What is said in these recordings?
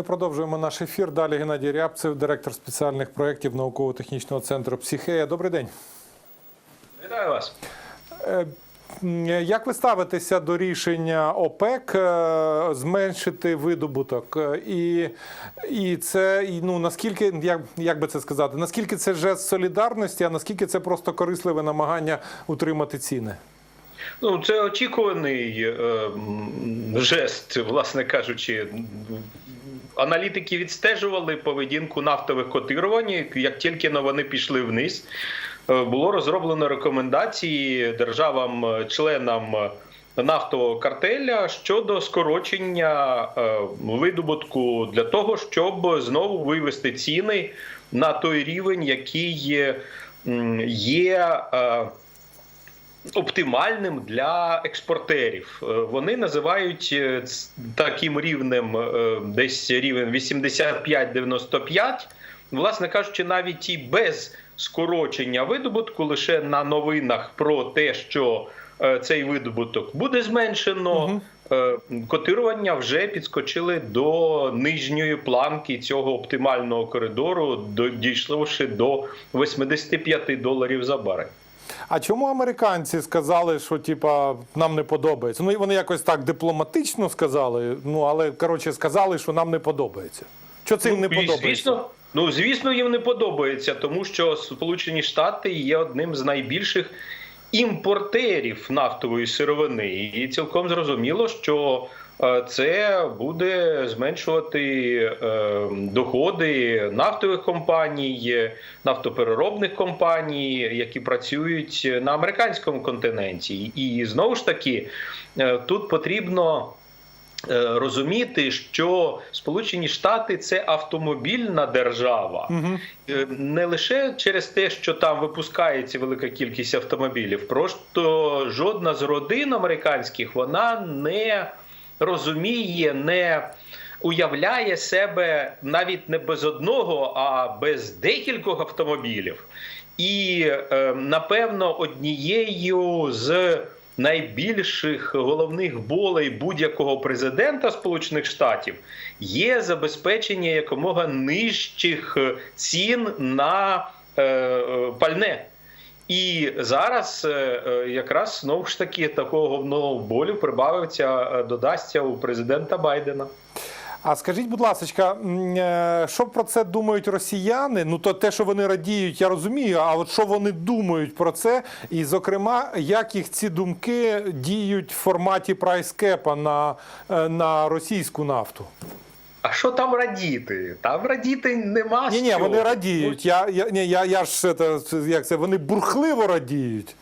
Ми продовжуємо наш ефір. Далі Геннадій Рябцев, директор спеціальних проєктів науково-технічного центру Психея. Добрий день. Вітаю вас. Е, Як ви ставитеся до рішення ОПЕК е, зменшити видобуток? Е, І, і це ну наскільки як, як би це сказати, наскільки це жест солідарності, а наскільки це просто корисливе намагання утримати ціни? Ну, це очікуваний е, жест, власне кажучи. Аналітики відстежували поведінку нафтових котирувань. Як тільки вони пішли вниз, е, було розроблено рекомендації державам-членам нафтового картеля щодо скорочення е, видобутку для того, щоб знову вивести ціни на той рівень, який є, е, оптимальним для експортерів. Е, Вони називають е, таким рівнем е, десь рівень 85-95. Власне кажучи, навіть і без скорочення видобутку, лише на новинах про те, що цей видобуток буде зменшено. Е, Котирування вже підскочили до нижньої планки цього оптимального коридору, до- дійшовши до 85 доларів за барель. А чому американці сказали, що типа нам не подобається? Ну і вони якось так дипломатично сказали. Ну але коротше сказали, що нам не подобається. Що це їм не подобається? Звісно, ну звісно, їм не подобається, тому що Сполучені Штати є одним з найбільших імпортерів нафтової сировини, і цілком зрозуміло, що це буде зменшувати е, доходи нафтових компаній, нафтопереробних компаній, які працюють на американському континенті. І знову ж таки, е, тут потрібно. е, Розуміти, що Сполучені Штати це автомобільна держава, Угу. Е, не лише через те, що там випускається велика кількість автомобілів, просто жодна з родин американських вона не розуміє, не уявляє себе навіть не без одного, а без декількох автомобілів. І е, напевно однією з найбільших головних болей будь-якого президента Сполучених Штатів є забезпечення якомога нижчих е, цін на е, пальне. І зараз е, е, якраз знову ж таки такого головного болю прибавиться, е, додасться у президента Байдена. А скажіть, будь ласка, що про це думають росіяни? Ну то те, що вони радіють, я розумію. А от що вони думають про це, і зокрема, як їх ці думки діють в форматі прайскепа на, на російську нафту? А що там радіти? Там радіти нема. Ні, ні, вони радіють. Я, я, ні, я, я ж це, як це, вони бурхливо радіють.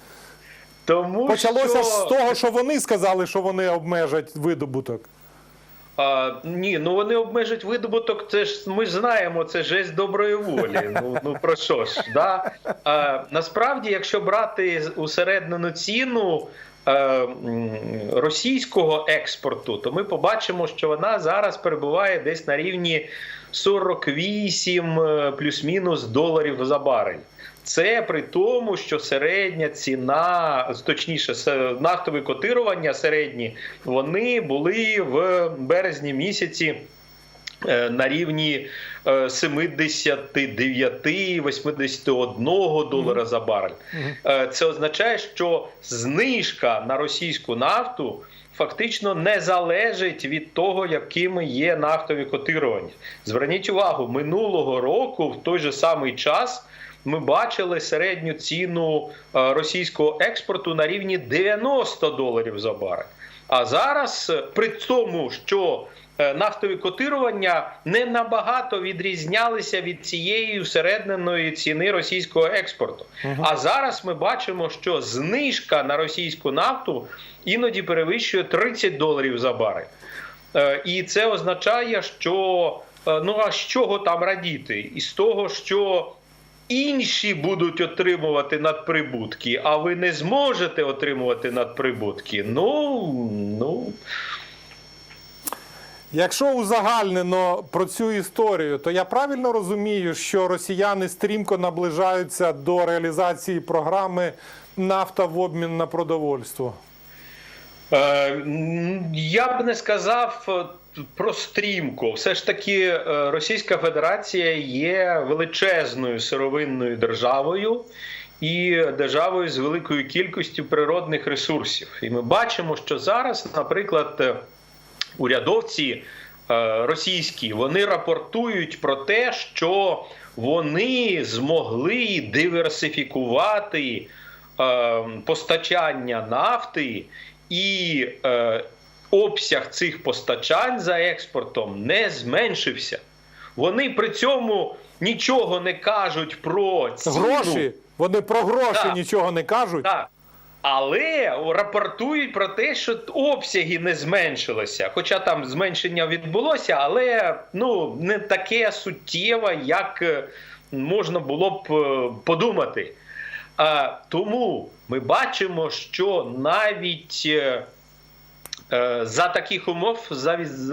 Тому Почалося що... ж з того, що вони сказали, що вони обмежать видобуток. А, ні, ну вони обмежать видобуток. Це ж ми ж знаємо, це жесть доброї волі. Ну ну про що ж? Да? А, насправді, якщо брати усереднену ціну російського експорту, то ми побачимо, що вона зараз перебуває десь на рівні 48 е, плюс-мінус доларів за барель. Це при тому, що середня ціна, точніше, нафтові котирування середні, вони були в березні місяці е, на рівні е, 79-81 долара за барель. Е, Це означає, що знижка на російську нафту фактично не залежить від того, якими є нафтові котирування. Зверніть увагу, минулого року в той же самий час. Ми бачили середню ціну е, російського експорту на рівні 90 доларів за барель. А зараз, е, при тому, що е, нафтові котирування не набагато відрізнялися від цієї усередненої ціни російського експорту. А зараз ми бачимо, що знижка на російську нафту іноді перевищує 30 доларів за барель. Е, І це означає, що е, ну а з чого там радіти? Із того, що інші будуть отримувати надприбутки, а ви не зможете отримувати надприбутки. Ну, ну Якщо узагальнено про цю історію, то я правильно розумію, що росіяни стрімко наближаються до реалізації програми нафта в обмін на продовольство. Е, Я б не сказав про стрімко. Все ж таки, е, Російська Федерація є величезною сировинною державою і державою з великою кількістю природних ресурсів. І ми бачимо, що зараз, наприклад, е, урядовці е, російські вони рапортують про те, що вони змогли диверсифікувати е, постачання нафти і е, обсяг цих постачань за експортом не зменшився. Вони при цьому нічого не кажуть про ціну. Гроші. Вони про гроші Так. нічого не кажуть. Так. Але рапортують про те, що обсяги не зменшилися. Хоча там зменшення відбулося, але ну не таке суттєве, як е, можна було б е, подумати. Тому ми бачимо, що навіть е, за таких умов,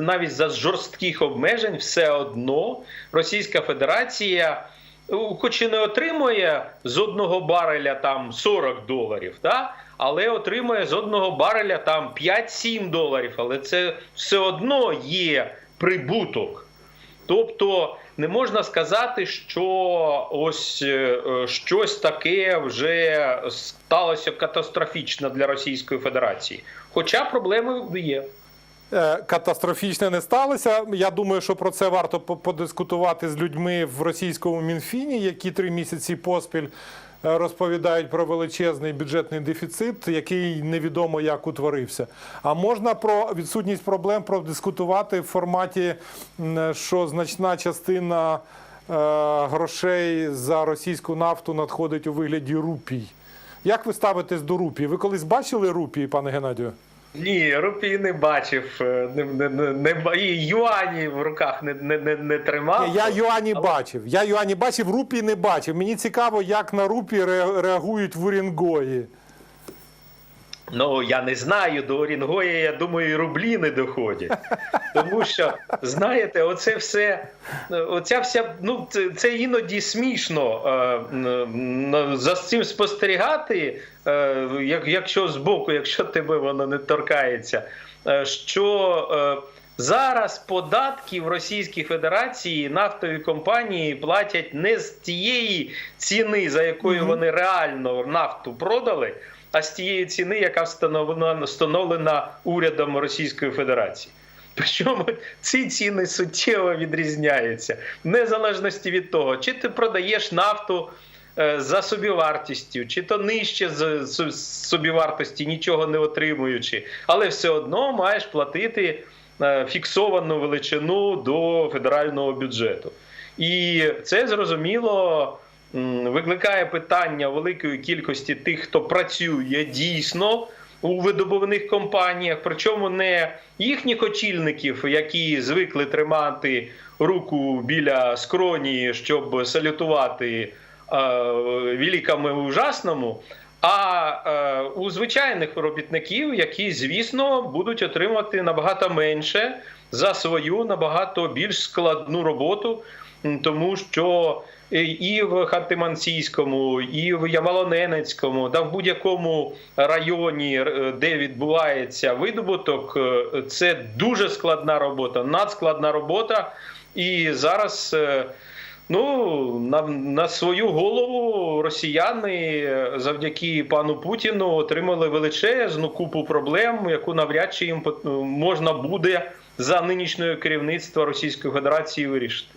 навіть за жорстких обмежень, все одно Російська Федерація, хоч і не отримує з одного бареля там 40 доларів, да? але отримує з одного бареля там 5-7 доларів. Але це все одно є прибуток. Тобто не можна сказати, що ось е, е, щось таке вже сталося катастрофічно для Російської Федерації. Хоча проблеми є. Е, Катастрофічне не сталося. Я думаю, що про це варто по- подискутувати з людьми в російському мінфіні, які три місяці поспіль е, розповідають про величезний бюджетний дефіцит, який невідомо як утворився. А можна про відсутність проблем продискутувати в форматі, що значна частина е, грошей за російську нафту надходить у вигляді рупій. Як ви ставитесь до рупій? Ви колись бачили рупії, пане Геннадію? Ні, рупій не бачив, е, не, не, не, не, і юані в руках не, не, не, не тримав. Ні, я юані Але- бачив. Я юані бачив, рупій не бачив. Мені цікаво, як на рупі ре- реагують в Урінгої. Ну, я не знаю, до Орінгоя, я думаю, і рублі не доходять. Тому що, знаєте, оце все, оця вся, ну, це, це іноді смішно е, за цим спостерігати, е, як, якщо збоку, якщо тебе воно не торкається, е, що е, зараз податки в Російській Федерації нафтові компанії платять не з тієї ціни, за якою вони реально нафту продали а з тієї ціни, яка встановлена, встановлена урядом Російської Федерації. Причому ці ціни суттєво відрізняються, в незалежності від того, чи ти продаєш нафту е, за собівартістю, чи то нижче з собівартості, нічого не отримуючи, але все одно маєш платити е, фіксовану величину до федерального бюджету. І це зрозуміло викликає питання великої кількості тих, хто працює дійсно у видобувних компаніях, причому не їхніх очільників, які звикли тримати руку біля скроні, щоб салютувати е, великому ужасному. А е, у звичайних робітників, які, звісно, будуть отримати набагато менше за свою набагато більш складну роботу, тому що і- і в Ханти-Мансійському, і в Ямало-Ненецькому, да в будь-якому районі, е, де відбувається видобуток, е, це дуже складна робота, надскладна робота. І зараз. е, Ну, на, на свою голову росіяни е, завдяки пану Путіну отримали величезну купу проблем, яку навряд чи їм можна буде за нинішнього керівництва Російської Федерації вирішити.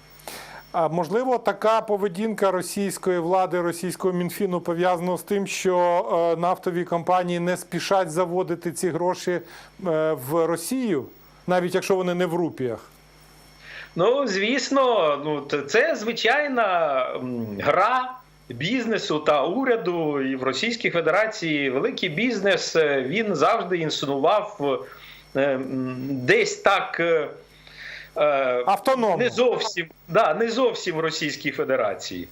Можливо, така поведінка російської влади, російського мінфіну пов'язана з тим, що е, нафтові компанії не спішать заводити ці гроші е, в Росію, навіть якщо вони не в рупіях. Ну, звісно, ну це звичайна гра бізнесу та уряду і в Російській Федерації великий бізнес е, він завжди інсценував е, десь так. Е, Автономно. Не зовсім, да, не зовсім в Російській Федерації.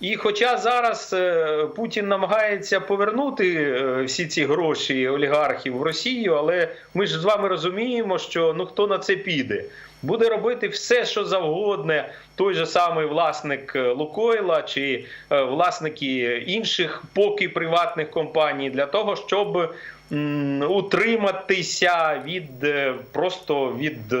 І хоча зараз е, Путін намагається повернути е, всі ці гроші олігархів в Росію, але ми ж з вами розуміємо, що ну хто на це піде. Буде робити все, що завгодне, той же самий власник Лукойла чи власники інших поки приватних компаній для того, щоб м, утриматися від просто від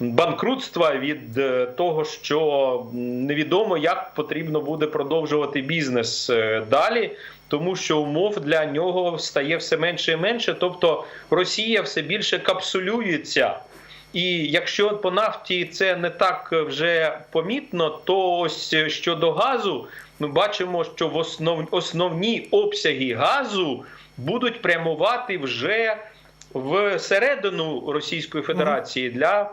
банкрутства, від е, того, що невідомо, як потрібно буде продовжувати бізнес е, далі. Тому що умов для нього стає все менше і менше. Тобто Росія все більше капсулюється. І якщо по нафті це не так вже помітно, то ось щодо газу ми бачимо, що в основ, основні обсяги газу будуть прямувати вже в середину Російської Федерації для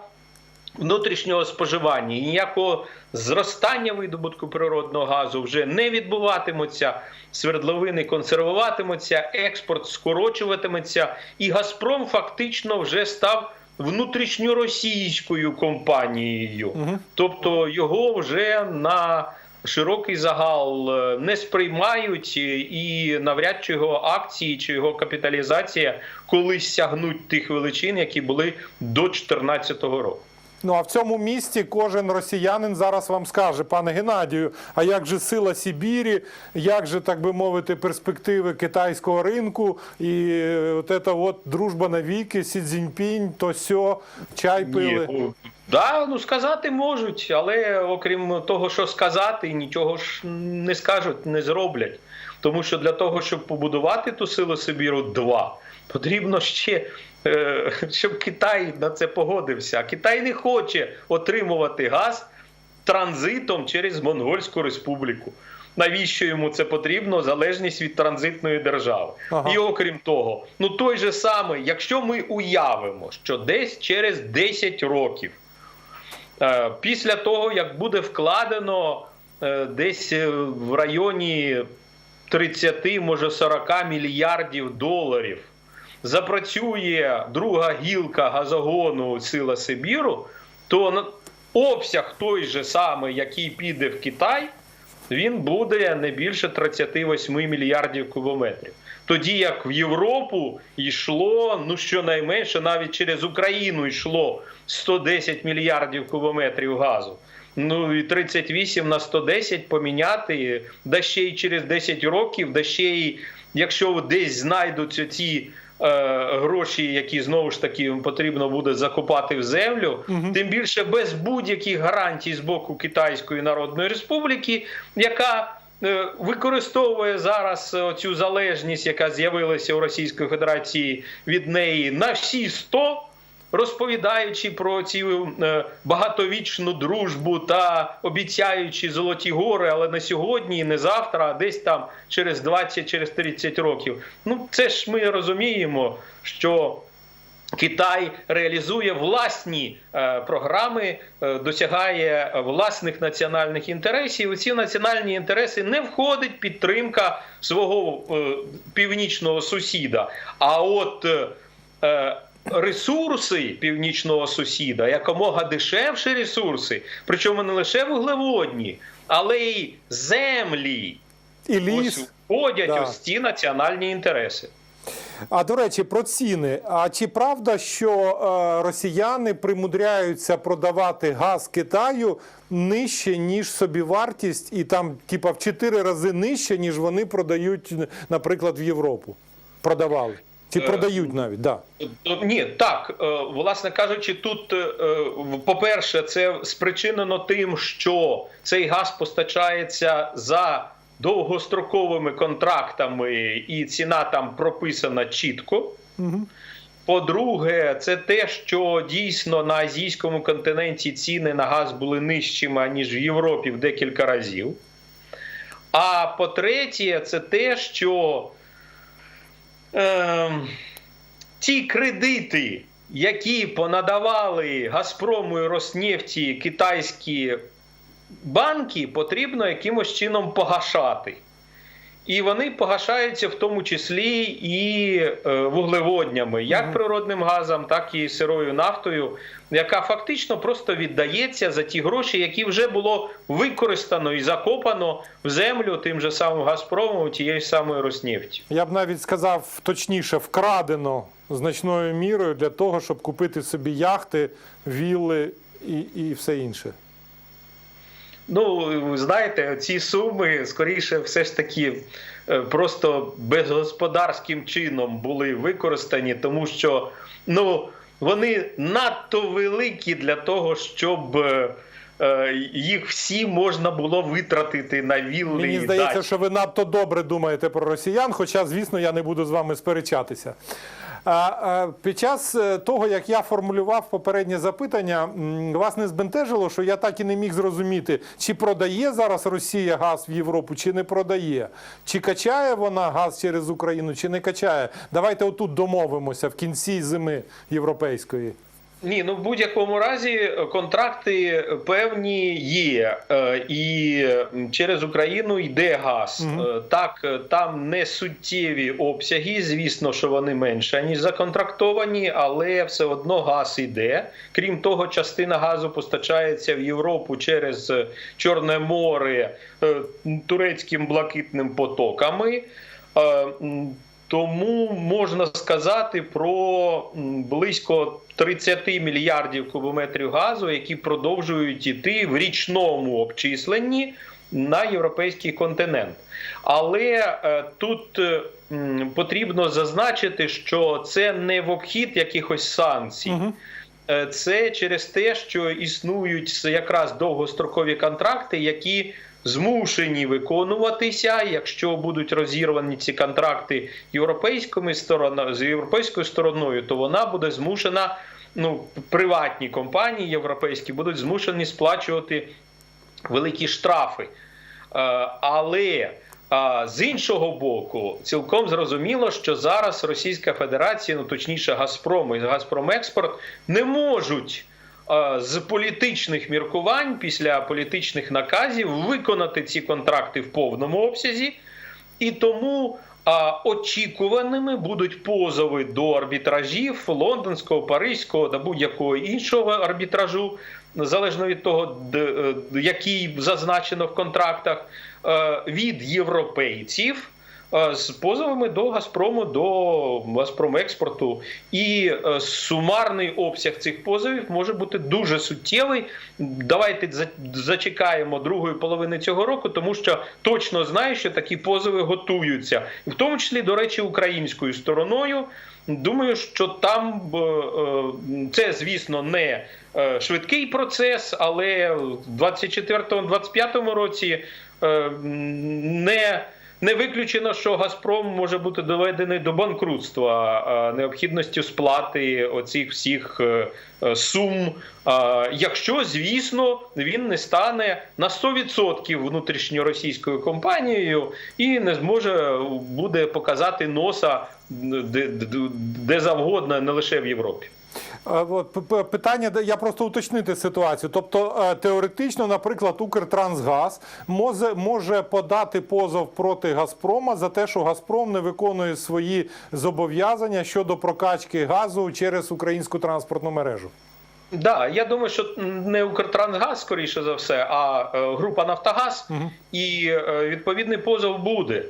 внутрішнього споживання. І ніякого зростання видобутку природного газу вже не відбуватиметься. Свердловини консервуватимуться, експорт скорочуватиметься, і Газпром фактично вже став внутрішньоросійською компанією. Мгм. Тобто його вже на широкий загал е, не сприймають, е, і навряд чи його акції чи його капіталізація колись сягнуть тих величин, які були до 2014 року. Ну а в цьому місті кожен росіянин зараз вам скаже, пане Геннадію, а як же сила Сибірі, як же, так би мовити, перспективи китайського ринку і е, от це от дружба навіки, Сі Цзіньпінь, то сьо, чай пили. Ні, ну, да, ну сказати можуть, але окрім того, що сказати, нічого ж не скажуть, не зроблять. Тому що для того, щоб побудувати ту силу Сибіру 2 потрібно ще, е, щоб Китай на це погодився. Китай не хоче отримувати газ транзитом через Монгольську республіку. Навіщо йому це потрібно? Залежність від транзитної держави. Ага. І окрім того, ну той же самий, якщо ми уявимо, що десь через 10 років, е, після того, як буде вкладено е, десь в районі 30, може 40 мільярдів доларів, запрацює друга гілка газогону Сила Сибіру, то обсяг той же самий, який піде в Китай, він буде не більше 38 мільярдів кубометрів. Тоді як в Європу йшло, ну щонайменше навіть через Україну йшло 110 мільярдів кубометрів газу. Ну і 38 на 110 поміняти, да ще й через 10 років, да ще й якщо десь знайдуться ці гроші, які знову ж таки потрібно буде закопати в землю, угу. тим більше без будь-яких гарантій з боку Китайської Народної Республіки, яка е, використовує зараз е, цю залежність, яка з'явилася у Російської Федерації від неї на всі 100, розповідаючи про цю е, багатовічну дружбу та обіцяючи золоті гори, але не сьогодні, не завтра, а десь там через 20, через 30 років. Ну це ж ми розуміємо, що Китай реалізує власні е, програми, е, досягає власних національних інтересів. У ці національні інтереси не входить підтримка свого північного сусіда. А от ресурси північного сусіда, якомога дешевші ресурси, причому не лише вуглеводні, але й землі. І Ось ліс. входять Да. ось ці національні інтереси. А до речі, про ціни. А чи правда, що е, росіяни примудряються продавати газ Китаю нижче, ніж собівартість, і там, типа, в 4 рази нижче, ніж вони продають, наприклад, в Європу? Продавали. Чи Е, продають навіть, да. Ні, так, е, власне кажучи, тут, е, по-перше, це спричинено тим, що цей газ постачається за довгостроковими контрактами, і ціна там прописана чітко. Угу. По-друге, це те, що дійсно на азійському континенті ціни на газ були нижчими, ніж в Європі в декілька разів. А по-третє, це те, що ем, ті кредити, які понадавали Газпрому і Роснефті китайські банки, потрібно якимось чином погашати. І вони погашаються в тому числі і е, вуглеводнями, як природним газом, так і сирою нафтою, яка фактично просто віддається за ті гроші, які вже було використано і закопано в землю тим же самим Газпромом, тією самою Роснефтю. Я б навіть сказав точніше, вкрадено значною мірою для того, щоб купити собі яхти, вілли і, і все інше. Ну, знаєте, ці суми скоріше все ж таки е, просто безгосподарським чином були використані, тому що ну, вони надто великі для того, щоб е, е, їх всі можна було витратити на вілли. Мені здається, дачі. що ви надто добре думаєте про росіян, хоча, звісно, я не буду з вами сперечатися. Під час е, того, як я формулював попереднє запитання, вас не збентежило, що я так і не міг зрозуміти, чи продає зараз Росія газ в Європу, чи не продає, чи качає вона газ через Україну, чи не качає. Давайте отут домовимося в кінці зими європейської. Ні, ну в будь-якому разі е, контракти певні є, е, і через Україну йде газ. Е, Так, там не суттєві обсяги, звісно, що вони менше ніж законтрактовані, але все одно газ йде. Крім того, частина газу постачається в Європу через Чорне море турецьким блакитним потоками. Тому можна сказати про близько 30 мільярдів кубометрів газу, які продовжують іти в річному обчисленні на європейський континент. Але е, тут е, потрібно зазначити, що це не в обхід якихось санкцій. Е, Це через те, що існують якраз довгострокові контракти, які змушені виконуватися, якщо будуть розірвані ці контракти європейськими стороною з європейською стороною, то вона буде змушена. Ну, приватні компанії європейські будуть змушені сплачувати великі штрафи. Е, Але з іншого боку, цілком зрозуміло, що зараз Російська Федерація, ну точніше, Газпром і Газпромекспорт не можуть е, з політичних міркувань після політичних наказів виконати ці контракти в повному обсязі, і тому очікуваними будуть позови до арбітражів лондонського, паризького та будь-якого іншого арбітражу, залежно від того, е, який зазначено в контрактах, е, від європейців. Е, З позовами до Газпрому, до Газпромекспорту. І е, сумарний обсяг цих позовів може бути дуже суттєвий. Давайте зачекаємо другої половини цього року, тому що точно знаю, що такі позови готуються, в тому числі, до речі, українською стороною. Думаю, що там е, це, звісно, не швидкий процес, але в 24-25 році не. Не виключено, що Газпром може бути доведений до банкрутства необхідністю сплати оцих всіх е, е, сум, якщо, звісно, він не стане на 100% внутрішньоросійською компанією і не зможе буде показати носа де завгодно, не лише в Європі. Е, От, питання, я просто уточнити ситуацію. Тобто, е, теоретично, наприклад, Укртрансгаз може, може подати позов проти Газпрома за те, що Газпром не виконує свої зобов'язання щодо прокачки газу через українську транспортну мережу. Да, я думаю, що не Укртрансгаз, скоріше за все, а е, група Нафтогаз, і е, відповідний позов буде.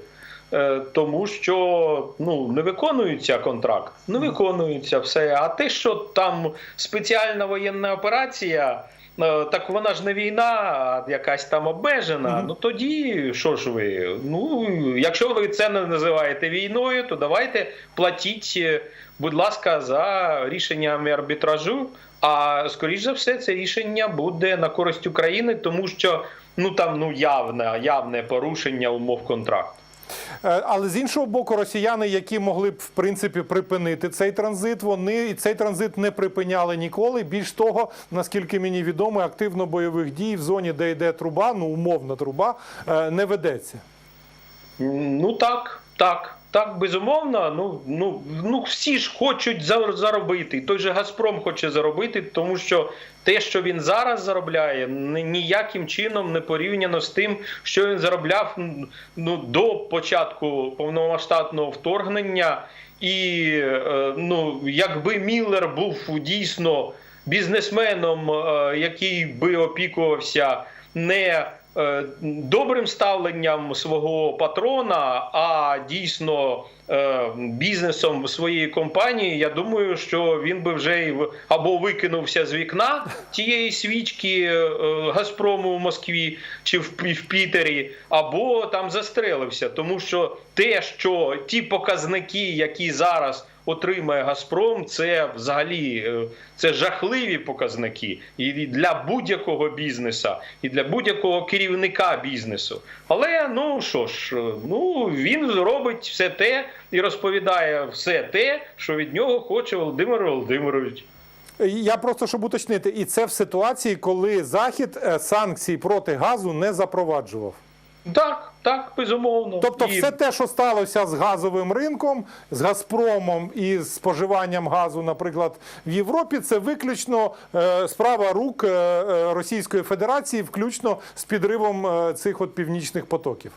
Е, Тому що ну не виконується контракт, не виконується все. А те, що там спеціальна воєнна операція, е, так вона ж не війна, а якась там обмежена. Ну тоді що ж ви? Ну якщо ви це не називаєте війною, то давайте платіть, е, будь ласка, за рішеннями арбітражу. А скоріш за все, це рішення буде на користь України, тому що ну там ну явне, явне порушення умов контракту. Е, Але з іншого боку, росіяни, які могли б в принципі припинити цей транзит, вони і цей транзит не припиняли ніколи. Більш того, наскільки мені відомо, активно бойових дій в зоні, де йде труба, ну умовна труба, е, не ведеться. Ну так, так. Так, безумовно. Ну, ну, ну всі ж хочуть заробити. Той же Газпром хоче заробити, тому що те, що він зараз заробляє, ніяким чином не порівняно з тим, що він заробляв ну, до початку повномасштабного вторгнення. І е, ну, якби Міллер був дійсно бізнесменом, е, який би опікувався не добрим ставленням свого патрона, а дійсно е, бізнесом своєї компанії, я думаю, що він би вже або викинувся з вікна тієї свічки е, Газпрому в Москві чи в Пітері, або там застрелився. Тому що те, що ті показники, які зараз отримає Газпром, це взагалі е, це жахливі показники і для будь-якого бізнесу, і для будь-якого керівника бізнесу. Але ну що ж, е, ну він робить все те і розповідає все те, що від нього хоче Володимир Володимирович. Я просто щоб уточнити, і це в ситуації, коли Захід е, санкцій проти газу не запроваджував. Так, так, безумовно. Тобто, І- все те, що сталося з газовим ринком, з Газпромом і з споживанням газу, наприклад, в Європі, це виключно е, справа рук е, е, Російської Федерації, включно з підривом цих от північних потоків.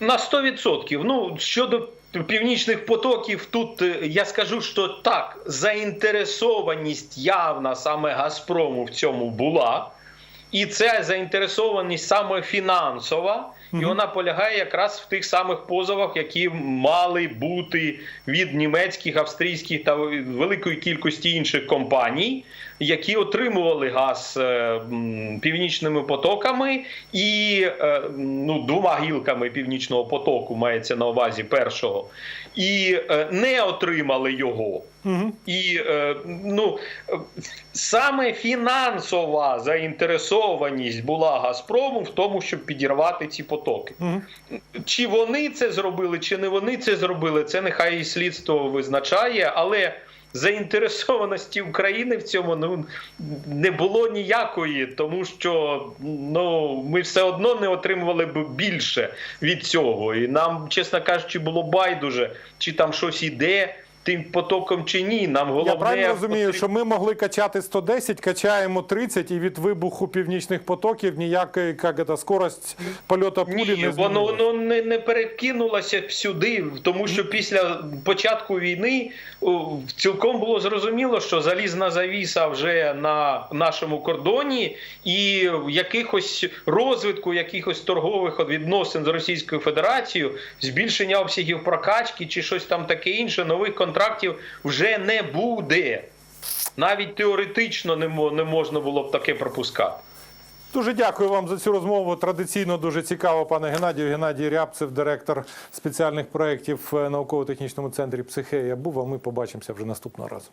На 100%. Ну, щодо північних потоків, тут я скажу, що так, заінтересованість явна саме Газпрому в цьому була. І ця заінтересованість саме фінансова, і вона полягає якраз в тих самих позовах, які мали бути від німецьких, австрійських та великої кількості інших компаній, які отримували газ е, північними потоками і е, ну, двома гілками північного потоку мається на увазі першого, і е, не отримали його. І е, ну, саме фінансова заінтересованість була Газпрому в тому, щоб підірвати ці потоки. Чи вони це зробили, чи не вони це зробили, це нехай і слідство визначає, але заінтересованості України в цьому ну, не було ніякої, тому що ну, ми все одно не отримували б більше від цього. І нам, чесно кажучи, було байдуже, чи там щось іде тим потоком чи ні. Нам головне Я правильно розумію, потрібно- що ми могли качати 110, качаємо 30, і від вибуху північних потоків ніяка як це, скорость польоту пулі Ні, не воно, воно не, не перекинулося сюди, тому що після початку війни цілком було зрозуміло, що залізна завіса вже на нашому кордоні, і якихось розвитку якихось торгових відносин з Російською Федерацією, збільшення обсягів прокачки чи щось там таке інше, нових контрактів вже не буде. Навіть теоретично не можна було б таке пропускати. Дуже дякую вам за цю розмову. Традиційно дуже цікаво, пане Геннадію. Геннадій Рябцев, директор спеціальних проєктів в науково-технічному центрі Психея. Був, а ми побачимося вже наступного разу.